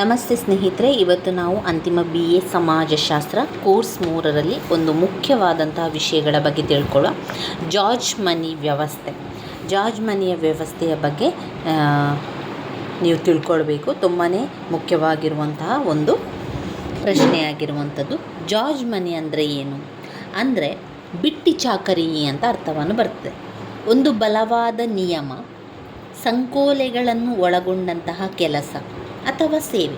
ನಮಸ್ತೆ ಸ್ನೇಹಿತರೆ, ಇವತ್ತು ನಾವು ಅಂತಿಮ ಬಿ ಎ ಸಮಾಜಶಾಸ್ತ್ರ ಕೋರ್ಸ್ ಮೂರರಲ್ಲಿ ಒಂದು ಮುಖ್ಯವಾದಂತಹ ವಿಷಯಗಳ ಬಗ್ಗೆ ತಿಳ್ಕೊಳ್ಳೋ ಜಾರ್ಜ್ ಮನಿ ವ್ಯವಸ್ಥೆ. ಜಾರ್ಜ್ ಮನಿಯ ವ್ಯವಸ್ಥೆಯ ಬಗ್ಗೆ ನೀವು ತಿಳ್ಕೊಳ್ಬೇಕು. ತುಂಬಾ ಮುಖ್ಯವಾಗಿರುವಂತಹ ಒಂದು ಪ್ರಶ್ನೆಯಾಗಿರುವಂಥದ್ದು. ಜಾರ್ಜ್ ಮನಿ ಅಂದರೆ ಏನು? ಅಂದರೆ ಬಿಟ್ಟಿ ಚಾಕರಿ ಅಂತ ಅರ್ಥವನ್ನು ಬರ್ತದೆ. ಒಂದು ಬಲವಾದ ನಿಯಮ, ಸಂಕೋಲೆಗಳನ್ನು ಒಳಗೊಂಡಂತಹ ಕೆಲಸ. ಅಥವಾ ಸೇವೆ.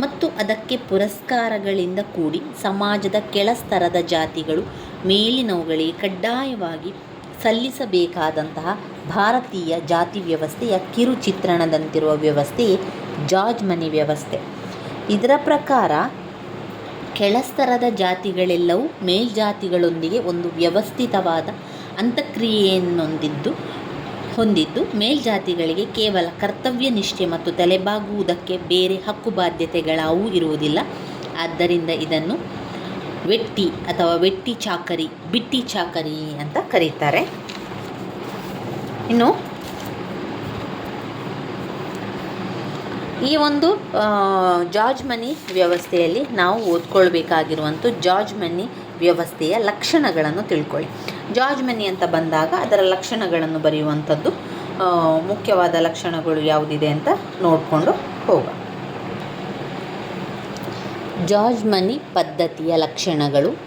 ಮತ್ತು ಅದಕ್ಕೆ ಪುರಸ್ಕಾರಗಳಿಂದ ಕೂಡಿ ಸಮಾಜದ ಕೆಳಸ್ತರದ ಜಾತಿಗಳು ಮೇಲಿನವುಗಳಿಗೆ ಕಡ್ಡಾಯವಾಗಿ ಸಲ್ಲಿಸಬೇಕಾದಂತಹ ಭಾರತೀಯ ಜಾತಿ ವ್ಯವಸ್ಥೆಯ ಕಿರು ಚಿತ್ರಣದಂತಿರುವ ವ್ಯವಸ್ಥೆಯೇ ಜಾರ್ಜ್ ಮನಿ ವ್ಯವಸ್ಥೆ. ಇದರ ಪ್ರಕಾರ ಕೆಳಸ್ತರದ ಜಾತಿಗಳೆಲ್ಲವೂ ಮೇಲ್ಜಾತಿಗಳೊಂದಿಗೆ ಒಂದು ವ್ಯವಸ್ಥಿತವಾದ ಅಂತಕ್ರಿಯೆಯನ್ನೊಂದಿದ್ದು ಹೊಂದಿದ್ದು ಮೇಲ್ಜಾತಿಗಳಿಗೆ ಕೇವಲ ಕರ್ತವ್ಯ ನಿಷ್ಠೆ ಮತ್ತು ತಲೆಬಾಗುವುದಕ್ಕೆ ಬೇರೆ ಹಕ್ಕು ಬಾಧ್ಯತೆಗಳಾವೂ ಇರುವುದಿಲ್ಲ. ಆದ್ದರಿಂದ ಇದನ್ನು ವೆಟ್ಟಿ ಅಥವಾ ವೆಟ್ಟಿ ಚಾಕರಿ, ಬಿಟ್ಟಿ ಚಾಕರಿ ಅಂತ ಕರೀತಾರೆ. ಇನ್ನು ಈ ಒಂದು ಜಾರ್ಜ್ ಮನಿ ವ್ಯವಸ್ಥೆಯಲ್ಲಿ ನಾವು ಓದ್ಕೊಳ್ಬೇಕಾಗಿರುವಂಥ ಜಾರ್ಜ್ ಮನಿ ವ್ಯವಸ್ಥೆಯ ಲಕ್ಷಣಗಳನ್ನು ತಿಳ್ಕೊಳ್ಳಿ. ಜಾರ್ಜ್ ಮನಿ ಅಂತ ಬಂದಾಗ ಅದರ ಲಕ್ಷಣಗಳನ್ನು ಬರೆಯುವಂಥದ್ದು ಮುಖ್ಯವಾದ ಲಕ್ಷಣಗಳು ಯಾವುದಿದೆ ಅಂತ ನೋಡಿಕೊಂಡು ಹೋಗ ಜಾರ್ಜ್ ಮನಿ ಪದ್ಧತಿಯ ಲಕ್ಷಣಗಳು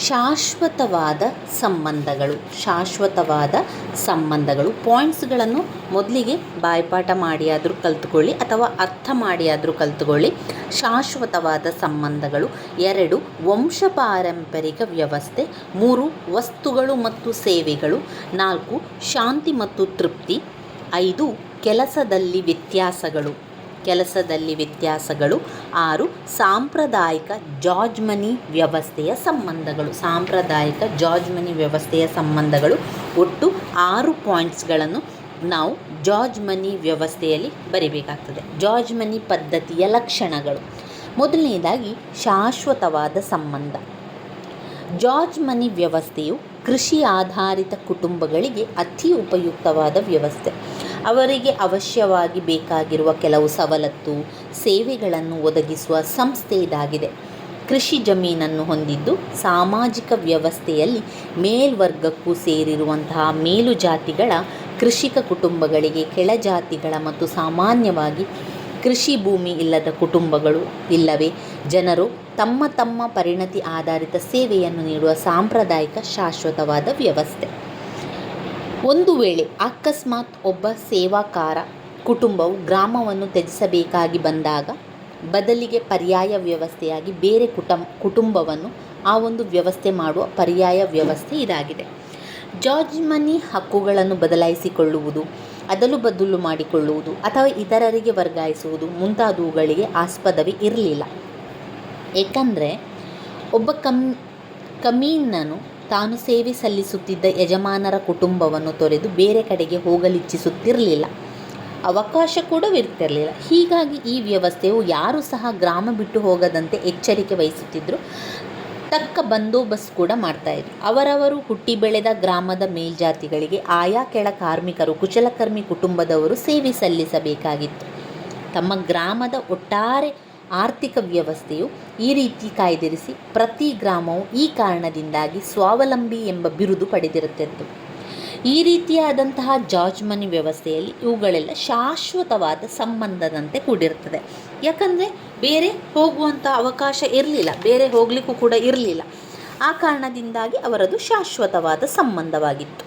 ಶಾಶ್ವತವಾದ ಸಂಬಂಧಗಳು ಶಾಶ್ವತವಾದ ಸಂಬಂಧಗಳು. ಪಾಯಿಂಟ್ಸ್ಗಳನ್ನು ಮೊದಲಿಗೆ ಬಾಯ್ಪಾಠ ಮಾಡಿಯಾದರೂ ಕಲ್ತ್ಕೊಳ್ಳಿ ಅಥವಾ ಅರ್ಥ ಮಾಡಿಯಾದರೂ ಕಲ್ತ್ಕೊಳ್ಳಿ. ಶಾಶ್ವತವಾದ ಸಂಬಂಧಗಳು ಎರಡು, ವಂಶ ಪಾರಂಪರಿಕ ವ್ಯವಸ್ಥೆ. ಮೂರು, ವಸ್ತುಗಳು ಮತ್ತು ಸೇವೆಗಳು. ನಾಲ್ಕು, ಶಾಂತಿ ಮತ್ತು ತೃಪ್ತಿ. ಐದು, ಕೆಲಸದಲ್ಲಿ ವ್ಯತ್ಯಾಸಗಳು. ಕೆಲಸದಲ್ಲಿ ವ್ಯತ್ಯಾಸಗಳು. ಆರು, ಸಾಂಪ್ರದಾಯಿಕ ಜಾರ್ಜ್ ಮನಿ ವ್ಯವಸ್ಥೆಯ ಸಂಬಂಧಗಳು. ಸಾಂಪ್ರದಾಯಿಕ ಜಾರ್ಜ್ ಮನಿ ವ್ಯವಸ್ಥೆಯ ಸಂಬಂಧಗಳು. ಒಟ್ಟು ಆರು ಪಾಯಿಂಟ್ಸ್ಗಳನ್ನು ನಾವು ಜಾರ್ಜ್ ಮನಿ ವ್ಯವಸ್ಥೆಯಲ್ಲಿ ಬರಿಬೇಕಾಗ್ತದೆ. ಜಾರ್ಜ್ ಮನಿ ಪದ್ಧತಿಯ ಲಕ್ಷಣಗಳು. ಮೊದಲನೇದಾಗಿ, ಶಾಶ್ವತವಾದ ಸಂಬಂಧ. ಜಾರ್ಜ್ ಮನಿ ವ್ಯವಸ್ಥೆಯು ಕೃಷಿ ಆಧಾರಿತ ಕುಟುಂಬಗಳಿಗೆ ಅತಿ ಉಪಯುಕ್ತವಾದ ವ್ಯವಸ್ಥೆ. ಅವರಿಗೆ ಅವಶ್ಯವಾಗಿ ಬೇಕಾಗಿರುವ ಕೆಲವು ಸವಲತ್ತು ಸೇವೆಗಳನ್ನು ಒದಗಿಸುವ ಸಂಸ್ಥೆ ಇದಾಗಿದೆ. ಕೃಷಿ ಜಮೀನನ್ನು ಹೊಂದಿದ್ದು ಸಾಮಾಜಿಕ ವ್ಯವಸ್ಥೆಯಲ್ಲಿ ಮೇಲ್ವರ್ಗಕ್ಕೂ ಸೇರಿರುವಂತಹ ಮೇಲುಜಾತಿಗಳ ಕೃಷಿಕ ಕುಟುಂಬಗಳಿಗೆ ಕೆಳಜಾತಿಗಳ ಮತ್ತು ಸಾಮಾನ್ಯವಾಗಿ ಕೃಷಿ ಭೂಮಿ ಇಲ್ಲದ ಕುಟುಂಬಗಳು ಇಲ್ಲವೇ? ಜನರು ತಮ್ಮ ತಮ್ಮ ಪರಿಣತಿ ಆಧಾರಿತ ಸೇವೆಯನ್ನು ನೀಡುವ ಸಾಂಪ್ರದಾಯಿಕ ಶಾಶ್ವತವಾದ ವ್ಯವಸ್ಥೆ. ಒಂದು ವೇಳೆ ಅಕಸ್ಮಾತ್ ಒಬ್ಬ ಸೇವಾಕಾರ ಕುಟುಂಬವು ಗ್ರಾಮವನ್ನು ತ್ಯಜಿಸಬೇಕಾಗಿ ಬಂದಾಗ ಬದಲಿಗೆ ಪರ್ಯಾಯ ವ್ಯವಸ್ಥೆಯಾಗಿ ಬೇರೆ ಕುಟುಂಬ ಕುಟುಂಬವನ್ನು ಆ ಒಂದು ವ್ಯವಸ್ಥೆ ಮಾಡುವ ಪರ್ಯಾಯ ವ್ಯವಸ್ಥೆ ಇದಾಗಿದೆ. ಜಾರ್ಜ್ ಮನಿ ಹಕ್ಕುಗಳನ್ನು ಬದಲಾಯಿಸಿಕೊಳ್ಳುವುದು ಅದಲು ಬದಲು ಮಾಡಿಕೊಳ್ಳುವುದು ಅಥವಾ ಇತರರಿಗೆ ವರ್ಗಾಯಿಸುವುದು ಮುಂತಾದವುಗಳಿಗೆ ಆಸ್ಪದವೇ ಇರಲಿಲ್ಲ. ಏಕೆಂದರೆ ಒಬ್ಬ ಕಮ್, ಕಮೀನನು ತಾನು ಸೇವೆ ಸಲ್ಲಿಸುತ್ತಿದ್ದ ಯಜಮಾನರ ಕುಟುಂಬವನ್ನು ತೊರೆದು ಬೇರೆ ಕಡೆಗೆ ಹೋಗಲಿಚ್ಛಿಸುತ್ತಿರಲಿಲ್ಲ. ಅವಕಾಶ ಕೂಡ ಇರ್ತಿರಲಿಲ್ಲ. ಹೀಗಾಗಿ ಈ ವ್ಯವಸ್ಥೆಯು ಯಾರೂ ಸಹ ಗ್ರಾಮ ಬಿಟ್ಟು ಹೋಗದಂತೆ ಎಚ್ಚರಿಕೆ ವಹಿಸುತ್ತಿದ್ದರು ತಕ್ಕ ಬಂದೋಬಸ್ತ್ ಕೂಡ ಮಾಡ್ತಾಯಿದ್ರು ಅವರವರು ಹುಟ್ಟಿ ಬೆಳೆದ ಗ್ರಾಮದ ಮೇಲ್ಜಾತಿಗಳಿಗೆ ಆಯಾ ಕೆಳ ಕಾರ್ಮಿಕರು, ಕುಶಲಕರ್ಮಿ ಕುಟುಂಬದವರು ಸೇವೆ ಸಲ್ಲಿಸಬೇಕಾಗಿತ್ತು. ತಮ್ಮ ಗ್ರಾಮದ ಒಟ್ಟಾರೆ ಆರ್ಥಿಕ ವ್ಯವಸ್ಥೆಯು ಈ ರೀತಿ ಕಾಯ್ದಿರಿಸಿ ಪ್ರತಿ ಗ್ರಾಮವು ಈ ಕಾರಣದಿಂದಾಗಿ ಸ್ವಾವಲಂಬಿ ಎಂಬ ಬಿರುದು ಪಡೆದಿರುತ್ತಿತ್ತು. ಈ ರೀತಿಯಾದಂತಹ ಜಾರ್ಜ್ ಮನಿ ವ್ಯವಸ್ಥೆಯಲ್ಲಿ ಇವುಗಳೆಲ್ಲ ಶಾಶ್ವತವಾದ ಸಂಬಂಧದಂತೆ ಕೂಡಿರ್ತದೆ ಯಾಕಂದರೆ ಬೇರೆ ಹೋಗುವಂಥ ಅವಕಾಶ ಇರಲಿಲ್ಲ, ಬೇರೆ ಹೋಗಲಿಕ್ಕೂ ಕೂಡ ಇರಲಿಲ್ಲ. ಆ ಕಾರಣದಿಂದಾಗಿ ಅವರದು ಶಾಶ್ವತವಾದ ಸಂಬಂಧವಾಗಿತ್ತು.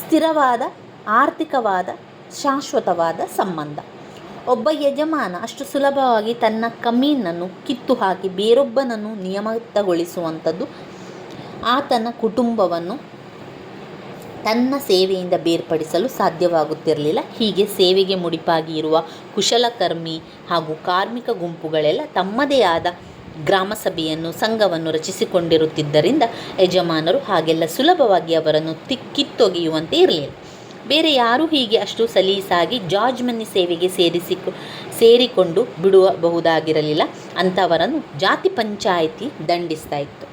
ಸ್ಥಿರವಾದ, ಆರ್ಥಿಕವಾದ, ಶಾಶ್ವತವಾದ ಸಂಬಂಧ. ಒಬ್ಬ ಯಜಮಾನ ಅಷ್ಟು ಸುಲಭವಾಗಿ ತನ್ನ ಕಮೀನನ್ನು ಕಿತ್ತು ಹಾಕಿ ಬೇರೊಬ್ಬನನ್ನು ನಿಯಮಿತಗೊಳಿಸುವಂಥದ್ದು. ಆತನ ಕುಟುಂಬವನ್ನು ತನ್ನ ಸೇವೆಯಿಂದ ಬೇರ್ಪಡಿಸಲು ಸಾಧ್ಯವಾಗುತ್ತಿರಲಿಲ್ಲ. ಹೀಗೆ ಸೇವೆಗೆ ಮುಡಿಪಾಗಿ ಇರುವ ಕುಶಲಕರ್ಮಿ ಹಾಗೂ ಕಾರ್ಮಿಕ ಗುಂಪುಗಳೆಲ್ಲ ತಮ್ಮದೇ ಆದ ಗ್ರಾಮ ಸಭೆಯನ್ನು ಸಂಘವನ್ನು ರಚಿಸಿಕೊಂಡಿರುತ್ತಿದ್ದರಿಂದ ಯಜಮಾನರು ಹಾಗೆಲ್ಲ ಸುಲಭವಾಗಿ ಅವರನ್ನು ತಿಕ್ಕಿತ್ತೊಗೆಯುವಂತೆ ಇರಲಿಲ್ಲ. ಬೇರೆ ಯಾರೂ ಹೀಗೆ ಅಷ್ಟು ಸಲೀಸಾಗಿ ಜಾರ್ಜ್ ಮನಿ ಸೇವೆಗೆ ಸೇರಿಸಿ ಸೇರಿಕೊಂಡು ಬಿಡಬಹುದಾಗಿರಲಿಲ್ಲ ಅಂಥವರನ್ನು ಜಾತಿ ಪಂಚಾಯಿತಿ ದಂಡಿಸ್ತಾ ಇತ್ತು.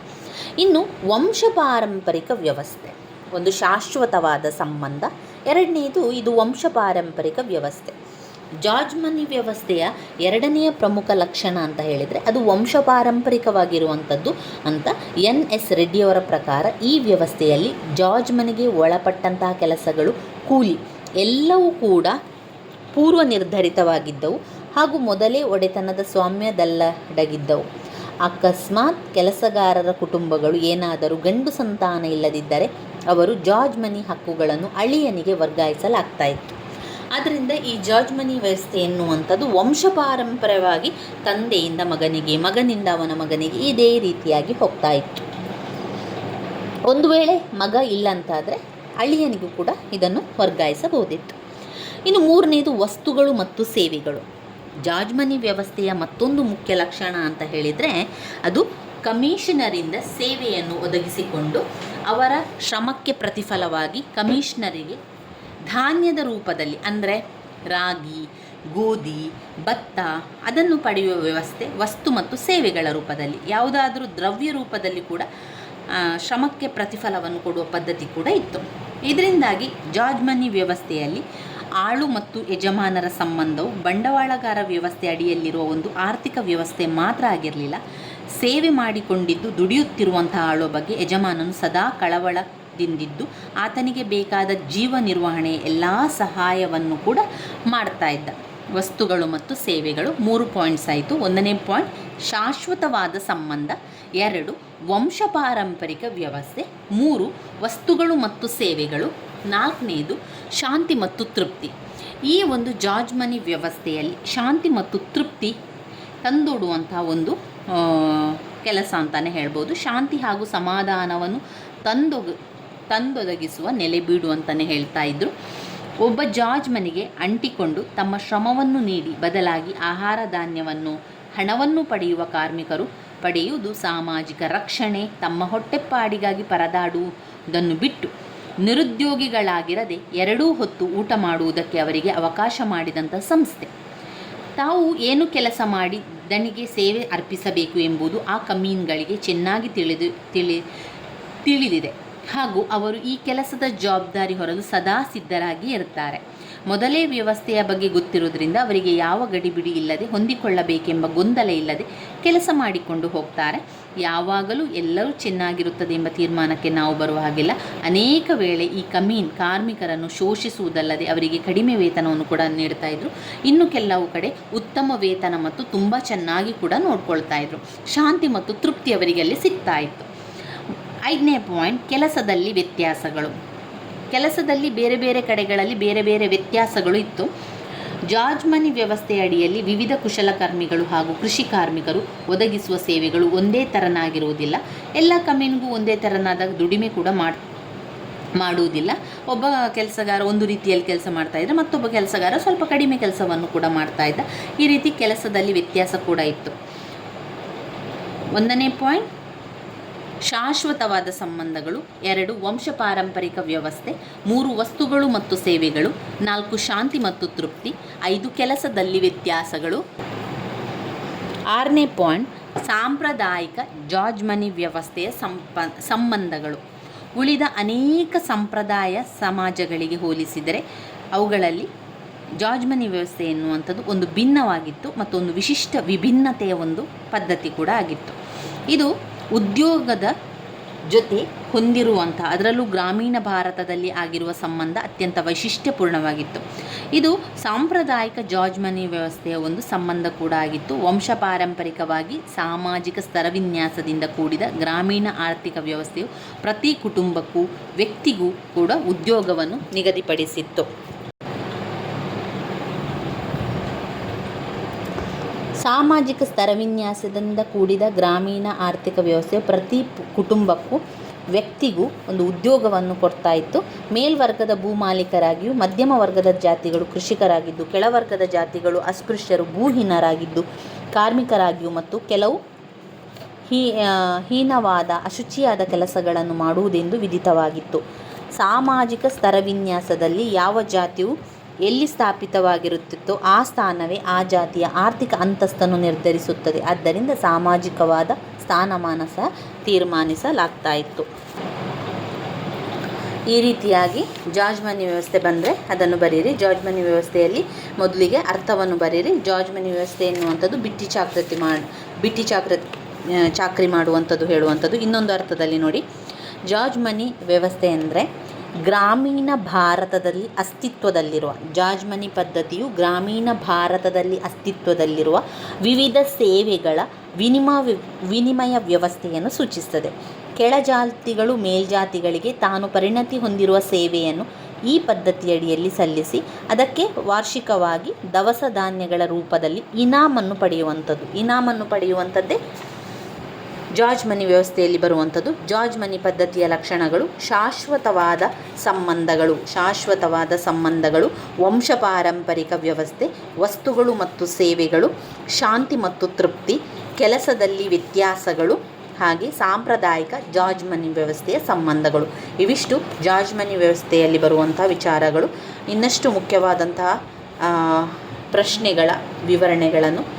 ಇನ್ನು ವಂಶಪಾರಂಪರಿಕ ವ್ಯವಸ್ಥೆ, ಒಂದು ಶಾಶ್ವತವಾದ ಸಂಬಂಧ, ಎರಡನೇದು ಇದು ವಂಶಪಾರಂಪರಿಕ ವ್ಯವಸ್ಥೆ. ಜಾರ್ಜ್ ಮನಿ ವ್ಯವಸ್ಥೆಯ ಎರಡನೆಯ ಪ್ರಮುಖ ಲಕ್ಷಣ ಅಂತ ಹೇಳಿದರೆ ಅದು ವಂಶಪಾರಂಪರಿಕವಾಗಿರುವಂಥದ್ದು ಅಂತ ಎನ್ ಎಸ್ ರೆಡ್ಡಿಯವರ ಪ್ರಕಾರ ಈ ವ್ಯವಸ್ಥೆಯಲ್ಲಿ ಜಾರ್ಜ್ ಮನಿಗೆ ಒಳಪಟ್ಟಂತಹ ಕೆಲಸಗಳು ಕೂಲಿ ಎಲ್ಲವೂ ಕೂಡ ಪೂರ್ವ ನಿರ್ಧರಿತವಾಗಿದ್ದವು ಹಾಗೂ ಮೊದಲೇ ಒಡೆತನದ ಸ್ವಾಮ್ಯದಲ್ಲಡಗಿದ್ದವು. ಅಕಸ್ಮಾತ್ ಕೆಲಸಗಾರರ ಕುಟುಂಬಗಳು ಏನಾದರೂ ಗಂಡು ಸಂತಾನ ಇಲ್ಲದಿದ್ದರೆ ಅವರು ಜಾರ್ಜ್ ಮನಿ ಹಕ್ಕುಗಳನ್ನು ಅಳಿಯನಿಗೆ ವರ್ಗಾಯಿಸಲಾಗ್ತಾ ಇತ್ತು ಆದ್ದರಿಂದ ಈ ಜಾರ್ಜ್ ಮನಿ ವ್ಯವಸ್ಥೆ ಎನ್ನುವಂಥದ್ದು ವಂಶಪಾರಂಪರ್ಯವಾಗಿ ತಂದೆಯಿಂದ ಮಗನಿಗೆ, ಮಗನಿಂದ ಅವನ ಮಗನಿಗೆ ಇದೇ ರೀತಿಯಾಗಿ ಹೋಗ್ತಾ ಇತ್ತು ಒಂದು ವೇಳೆ ಮಗ ಇಲ್ಲ ಅಂತಾದರೆ ಅಳಿಯನಿಗೂ ಕೂಡ ಇದನ್ನು ವರ್ಗಾಯಿಸಬಹುದಿತ್ತು. ಇನ್ನು ಮೂರನೇದು ವಸ್ತುಗಳು ಮತ್ತು ಸೇವೆಗಳು. ಜಾಜ್ಮನಿ ಮನಿ ವ್ಯವಸ್ಥೆಯ ಮತ್ತೊಂದು ಮುಖ್ಯ ಲಕ್ಷಣ ಅಂತ ಹೇಳಿದರೆ, ಅದು ಕಮಿಷನರಿಂದ ಸೇವೆಯನ್ನು ಒದಗಿಸಿಕೊಂಡು ಅವರ ಶ್ರಮಕ್ಕೆ ಪ್ರತಿಫಲವಾಗಿ ಕಮಿಷನರಿಗೆ ಧಾನ್ಯದ ರೂಪದಲ್ಲಿ, ಅಂದರೆ ರಾಗಿ, ಗೋಧಿ, ಭತ್ತ, ಅದನ್ನು ಪಡೆಯುವ ವ್ಯವಸ್ಥೆ ವಸ್ತು ಮತ್ತು ಸೇವೆಗಳ ರೂಪದಲ್ಲಿ, ಯಾವುದಾದರೂ ದ್ರವ್ಯ ರೂಪದಲ್ಲಿ ಕೂಡ ಶ್ರಮಕ್ಕೆ ಪ್ರತಿಫಲವನ್ನು ಕೊಡುವ ಪದ್ಧತಿ ಕೂಡ ಇತ್ತು. ಇದರಿಂದಾಗಿ ಜಾರ್ಜ್ ಮನಿ ವ್ಯವಸ್ಥೆಯಲ್ಲಿ ಆಳು ಮತ್ತು ಯಜಮಾನರ ಸಂಬಂಧವು ಬಂಡವಾಳಗಾರ ವ್ಯವಸ್ಥೆ ಅಡಿಯಲ್ಲಿರುವ ಒಂದು ಆರ್ಥಿಕ ವ್ಯವಸ್ಥೆ ಮಾತ್ರ ಆಗಿರಲಿಲ್ಲ. ಸೇವೆ ಮಾಡಿಕೊಂಡಿದ್ದು ದುಡಿಯುತ್ತಿರುವಂತಹ ಆಳುವ ಬಗ್ಗೆ ಯಜಮಾನನು ಸದಾ ಕಳವಳದಿಂದಿದ್ದು ಆತನಿಗೆ ಬೇಕಾದ ಜೀವ ನಿರ್ವಹಣೆ ಎಲ್ಲ ಸಹಾಯವನ್ನು ಕೂಡ ಮಾಡ್ತಾ ಇದ್ದ. ವಸ್ತುಗಳು ಮತ್ತು ಸೇವೆಗಳು ಮೂರು ಪಾಯಿಂಟ್ಸ್ ಆಯಿತು. ಒಂದನೇ ಪಾಯಿಂಟ್ ಶಾಶ್ವತವಾದ ಸಂಬಂಧ, ಎರಡು, ವಂಶಪಾರಂಪರಿಕ ವ್ಯವಸ್ಥೆ, ಮೂರು, ವಸ್ತುಗಳು ಮತ್ತು ಸೇವೆಗಳು, ನಾಲ್ಕನೇದು, ಶಾಂತಿ ಮತ್ತು ತೃಪ್ತಿ. ಈ ಒಂದು ಜಾರ್ಜ್ ಮನಿ ವ್ಯವಸ್ಥೆಯಲ್ಲಿ ಶಾಂತಿ ಮತ್ತು ತೃಪ್ತಿ ತಂದೊಡುವಂಥ ಒಂದು ಕೆಲಸ ಅಂತಲೇ ಹೇಳ್ಬೋದು. ಶಾಂತಿ ಹಾಗೂ ಸಮಾಧಾನವನ್ನು ತಂದೊಗ, ತಂದೊದಗಿಸುವ ನೆಲೆ ಬೀಡು ಅಂತಲೇ ಹೇಳ್ತಾ ಇದ್ದರು ಒಬ್ಬ ಜಾರ್ಜ್ ಮನೆಗೆ ಅಂಟಿಕೊಂಡು ತಮ್ಮ ಶ್ರಮವನ್ನು ನೀಡಿ ಬದಲಾಗಿ ಆಹಾರ ಧಾನ್ಯವನ್ನು ಹಣವನ್ನು ಪಡೆಯುವ ಕಾರ್ಮಿಕರು ಪಡೆಯುವುದು ಸಾಮಾಜಿಕ ರಕ್ಷಣೆ, ತಮ್ಮ ಹೊಟ್ಟೆಪಾಡಿಗಾಗಿ ಪರದಾಡುವುದನ್ನು ಬಿಟ್ಟು ನಿರುದ್ಯೋಗಿಗಳಾಗಿರದೆ ಎರಡೂ ಹೊತ್ತು ಊಟ ಮಾಡುವುದಕ್ಕೆ ಅವರಿಗೆ ಅವಕಾಶ ಮಾಡಿದಂಥ ಸಂಸ್ಥೆ. ತಾವು ಏನು ಕೆಲಸ ಮಾಡಿ ದಣಿಗೆ ಸೇವೆ ಅರ್ಪಿಸಬೇಕು ಎಂಬುದು ಆ ಕಮೀನ್ಗಳಿಗೆ ಚೆನ್ನಾಗಿ ತಿಳಿದು, ತಿಳಿ, ತಿಳಿದಿದೆ. ಹಾಗೂ ಅವರು ಈ ಕೆಲಸದ ಜವಾಬ್ದಾರಿ ಹೊರಲು ಸದಾ ಸಿದ್ಧರಾಗಿ ಇರುತ್ತಾರೆ. ಮೊದಲೇ ವ್ಯವಸ್ಥೆಯ ಬಗ್ಗೆ ಗೊತ್ತಿರುವುದರಿಂದ ಅವರಿಗೆ ಯಾವ ಗಡಿಬಿಡಿ ಇಲ್ಲದೆ ಹೊಂದಿಕೊಳ್ಳಬೇಕೆಂಬ ಗೊಂದಲ ಇಲ್ಲದೆ ಕೆಲಸ ಮಾಡಿಕೊಂಡು ಹೋಗ್ತಾರೆ. ಯಾವಾಗಲೂ ಎಲ್ಲರೂ ಚೆನ್ನಾಗಿರುತ್ತದೆ ಎಂಬ ತೀರ್ಮಾನಕ್ಕೆ ನಾವು ಬರುವ ಹಾಗಿಲ್ಲ. ಅನೇಕ ವೇಳೆ ಈ ಕಮೀನ್ ಕಾರ್ಮಿಕರನ್ನು ಶೋಷಿಸುವುದಲ್ಲದೆ ಅವರಿಗೆ ಕಡಿಮೆ ವೇತನವನ್ನು ಕೂಡ ನೀಡ್ತಾ ಇದ್ರು. ಇನ್ನು ಕೆಲವು ಕಡೆ ಉತ್ತಮ ವೇತನ ಮತ್ತು ತುಂಬ ಚೆನ್ನಾಗಿ ಕೂಡ ನೋಡ್ಕೊಳ್ತಾ ಇದ್ರು. ಶಾಂತಿ ಮತ್ತು ತೃಪ್ತಿ ಅವರಿಗೆ ಅಲ್ಲಿ ಸಿಗ್ತಾ ಇತ್ತು. ಐದನೇ ಪಾಯಿಂಟ್, ಕೆಲಸದಲ್ಲಿ ವ್ಯತ್ಯಾಸಗಳು. ಕೆಲಸದಲ್ಲಿ ಬೇರೆ ಬೇರೆ ಕಡೆಗಳಲ್ಲಿ ಬೇರೆ ಬೇರೆ ವ್ಯತ್ಯಾಸಗಳು ಇತ್ತು. ಜಾರ್ಜ್ ಮನಿ ವ್ಯವಸ್ಥೆಯ ಅಡಿಯಲ್ಲಿ ವಿವಿಧ ಕುಶಲಕರ್ಮಿಗಳು ಹಾಗೂ ಕೃಷಿ ಕಾರ್ಮಿಕರು ಒದಗಿಸುವ ಸೇವೆಗಳು ಒಂದೇ ತರನಾಗಿರುವುದಿಲ್ಲ. ಎಲ್ಲ ಕಮ್ಮಿನಿಗೂ ಒಂದೇ ತರನಾದ ದುಡಿಮೆ ಕೂಡ ಮಾಡಿ, ಮಾಡುವುದಿಲ್ಲ. ಒಬ್ಬ ಕೆಲಸಗಾರ ಒಂದು ರೀತಿಯಲ್ಲಿ ಕೆಲಸ ಮಾಡ್ತಾ ಇದ್ದರೆ ಮತ್ತೊಬ್ಬ ಕೆಲಸಗಾರ ಸ್ವಲ್ಪ ಕಡಿಮೆ ಕೆಲಸವನ್ನು ಕೂಡ ಮಾಡ್ತಾ ಇದ್ದ. ಈ ರೀತಿ ಕೆಲಸದಲ್ಲಿ ವ್ಯತ್ಯಾಸ ಕೂಡ ಇತ್ತು. ಒಂದನೇ ಪಾಯಿಂಟ್ ಶಾಶ್ವತವಾದ ಸಂಬಂಧಗಳು, ಎರಡು ವಂಶಪಾರಂಪರಿಕ ವ್ಯವಸ್ಥೆ, ಮೂರು ವಸ್ತುಗಳು ಮತ್ತು ಸೇವೆಗಳು, ನಾಲ್ಕು ಶಾಂತಿ ಮತ್ತು ತೃಪ್ತಿ, ಐದು ಕೆಲಸದಲ್ಲಿ ವ್ಯತ್ಯಾಸಗಳು. ಆರನೇ ಪಾಯಿಂಟ್, ಸಾಂಪ್ರದಾಯಿಕ ಜಾರ್ಜ್ ಮನಿ ವ್ಯವಸ್ಥೆಯ ಸಂಪ, ಸಂಬಂಧಗಳು. ಉಳಿದ ಅನೇಕ ಸಂಪ್ರದಾಯ ಸಮಾಜಗಳಿಗೆ ಹೋಲಿಸಿದರೆ ಅವುಗಳಲ್ಲಿ ಜಾರ್ಜ್ ಮನಿ ವ್ಯವಸ್ಥೆ ಎನ್ನುವಂಥದ್ದು ಒಂದು ಭಿನ್ನವಾಗಿತ್ತು ಮತ್ತು ಒಂದು ವಿಶಿಷ್ಟ ವಿಭಿನ್ನತೆಯ ಒಂದು ಪದ್ಧತಿ ಕೂಡ ಆಗಿತ್ತು. ಇದು ಉದ್ಯೋಗದ ಜೊತೆ ಹೊಂದಿರುವಂಥ ಅದರಲ್ಲೂ ಗ್ರಾಮೀಣ ಭಾರತದಲ್ಲಿ ಆಗಿರುವ ಸಂಬಂಧ ಅತ್ಯಂತ ವೈಶಿಷ್ಟ್ಯಪೂರ್ಣವಾಗಿತ್ತು. ಇದು ಸಾಂಪ್ರದಾಯಿಕ ಜಾರ್ಜ್ ಮನಿ ವ್ಯವಸ್ಥೆಯ ಒಂದು ಸಂಬಂಧ ಕೂಡ ಆಗಿತ್ತು. ವಂಶ ಪಾರಂಪರಿಕವಾಗಿ ಸಾಮಾಜಿಕ ಸ್ತರವಿನ್ಯಾಸದಿಂದ ಕೂಡಿದ ಗ್ರಾಮೀಣ ಆರ್ಥಿಕ ವ್ಯವಸ್ಥೆಯು ಪ್ರತಿ ಕುಟುಂಬಕ್ಕೂ, ವ್ಯಕ್ತಿಗೂ ಕೂಡ ಉದ್ಯೋಗವನ್ನು ನಿಗದಿಪಡಿಸಿತ್ತು. ಸಾಮಾಜಿಕ ಸ್ತರವಿನ್ಯಾಸದಿಂದ ಕೂಡಿದ ಗ್ರಾಮೀಣ ಆರ್ಥಿಕ ವ್ಯವಸ್ಥೆ ಪ್ರತಿ ಕುಟುಂಬಕ್ಕೂ, ವ್ಯಕ್ತಿಗೂ ಒಂದು ಉದ್ಯೋಗವನ್ನು ಕೊಡ್ತಾ ಇತ್ತು. ಮೇಲ್ವರ್ಗದ ಭೂಮಾಲೀಕರಾಗಿಯೂ ಮಧ್ಯಮ ವರ್ಗದ ಜಾತಿಗಳು ಕೃಷಿಕರಾಗಿದ್ದು ಕೆಳವರ್ಗದ ಜಾತಿಗಳು ಅಸ್ಪೃಶ್ಯರು, ಭೂಹೀನರಾಗಿದ್ದು, ಕಾರ್ಮಿಕರಾಗಿಯೂ ಮತ್ತು ಕೆಲವು ಹೀ ಹೀನವಾದ, ಅಶುಚಿಯಾದ ಕೆಲಸಗಳನ್ನು ಮಾಡುವುದೆಂದು ವಿಧಿತವಾಗಿತ್ತು. ಸಾಮಾಜಿಕ ಸ್ತರವಿನ್ಯಾಸದಲ್ಲಿ ಯಾವ ಜಾತಿಯು ಎಲ್ಲಿ ಸ್ಥಾಪಿತವಾಗಿರುತ್ತಿತ್ತೋ ಆ ಸ್ಥಾನವೇ ಆ ಜಾತಿಯ ಆರ್ಥಿಕ ಅಂತಸ್ತನ್ನು ನಿರ್ಧರಿಸುತ್ತದೆ. ಆದ್ದರಿಂದ ಸಾಮಾಜಿಕವಾದ ಸ್ಥಾನಮಾನ ಸಹ ತೀರ್ಮಾನಿಸಲಾಗ್ತಾ ಇತ್ತು. ಈ ರೀತಿಯಾಗಿ ಜಾರ್ಜ್ ಮನಿ ವ್ಯವಸ್ಥೆ ಬಂದರೆ ಅದನ್ನು ಬರೀರಿ ಜಾರ್ಜ್ ಮನಿ ವ್ಯವಸ್ಥೆಯಲ್ಲಿ ಮೊದಲಿಗೆ ಅರ್ಥವನ್ನು ಬರೀರಿ ಜಾರ್ಜ್ ಮನಿ ವ್ಯವಸ್ಥೆ ಎನ್ನುವಂಥದ್ದು ಬಿಟ್ಟಿ ಚಾಕೃತಿ ಮಾಡಿ ಬಿಟ್ಟಿ ಚಾಕೃತಿ ಚಾಕ್ರಿ ಮಾಡುವಂಥದ್ದು, ಹೇಳುವಂಥದ್ದು. ಇನ್ನೊಂದು ಅರ್ಥದಲ್ಲಿ ನೋಡಿ. ಜಾರ್ಜ್ ಮನಿ ವ್ಯವಸ್ಥೆ ಅಂದರೆ ಗ್ರಾಮೀಣ ಭಾರತದಲ್ಲಿ ಅಸ್ತಿತ್ವದಲ್ಲಿರುವ ಜಾಜ್ಮನಿ ಮನಿ ಪದ್ಧತಿಯು ಗ್ರಾಮೀಣ ಭಾರತದಲ್ಲಿ ಅಸ್ತಿತ್ವದಲ್ಲಿರುವ ವಿವಿಧ ಸೇವೆಗಳ ವಿನಿಮ ವಿನಿಮಯ ವ್ಯವಸ್ಥೆಯನ್ನು ಸೂಚಿಸುತ್ತದೆ. ಕೆಳಜಾತಿಗಳು ಮೇಲ್ಜಾತಿಗಳಿಗೆ ತಾನು ಪರಿಣತಿ ಹೊಂದಿರುವ ಸೇವೆಯನ್ನು ಈ ಪದ್ಧತಿಯಡಿಯಲ್ಲಿ ಸಲ್ಲಿಸಿ, ಅದಕ್ಕೆ ವಾರ್ಷಿಕವಾಗಿ ದವಸ ಧಾನ್ಯಗಳ ರೂಪದಲ್ಲಿ ಇನಾಮನ್ನು ಪಡೆಯುವಂಥದ್ದು. ಇನಾಮನ್ನು ಪಡೆಯುವಂಥದ್ದೇ ಜಾರ್ಜ್ ಮನಿ ವ್ಯವಸ್ಥೆಯಲ್ಲಿ ಬರುವಂಥದ್ದು. ಜಾರ್ಜ್ ಮನಿ ಪದ್ಧತಿಯ ಲಕ್ಷಣಗಳು ಶಾಶ್ವತವಾದ ಸಂಬಂಧಗಳು. ಶಾಶ್ವತವಾದ ಸಂಬಂಧಗಳು ವಂಶ ಪಾರಂಪರಿಕ ವ್ಯವಸ್ಥೆ, ವಸ್ತುಗಳು ಮತ್ತು ಸೇವೆಗಳು, ಶಾಂತಿ ಮತ್ತು ತೃಪ್ತಿ, ಕೆಲಸದಲ್ಲಿ ವ್ಯತ್ಯಾಸಗಳು ಹಾಗೆ ಸಾಂಪ್ರದಾಯಿಕ ಜಾರ್ಜ್ ಮನಿ ವ್ಯವಸ್ಥೆಯ ಸಂಬಂಧಗಳು. ಇವಿಷ್ಟು ಜಾರ್ಜ್ ಮನಿ ವ್ಯವಸ್ಥೆಯಲ್ಲಿ ಬರುವಂಥ ವಿಚಾರಗಳು. ಇನ್ನಷ್ಟು ಮುಖ್ಯವಾದಂತಹ ಪ್ರಶ್ನೆಗಳ ವಿವರಣೆಗಳನ್ನು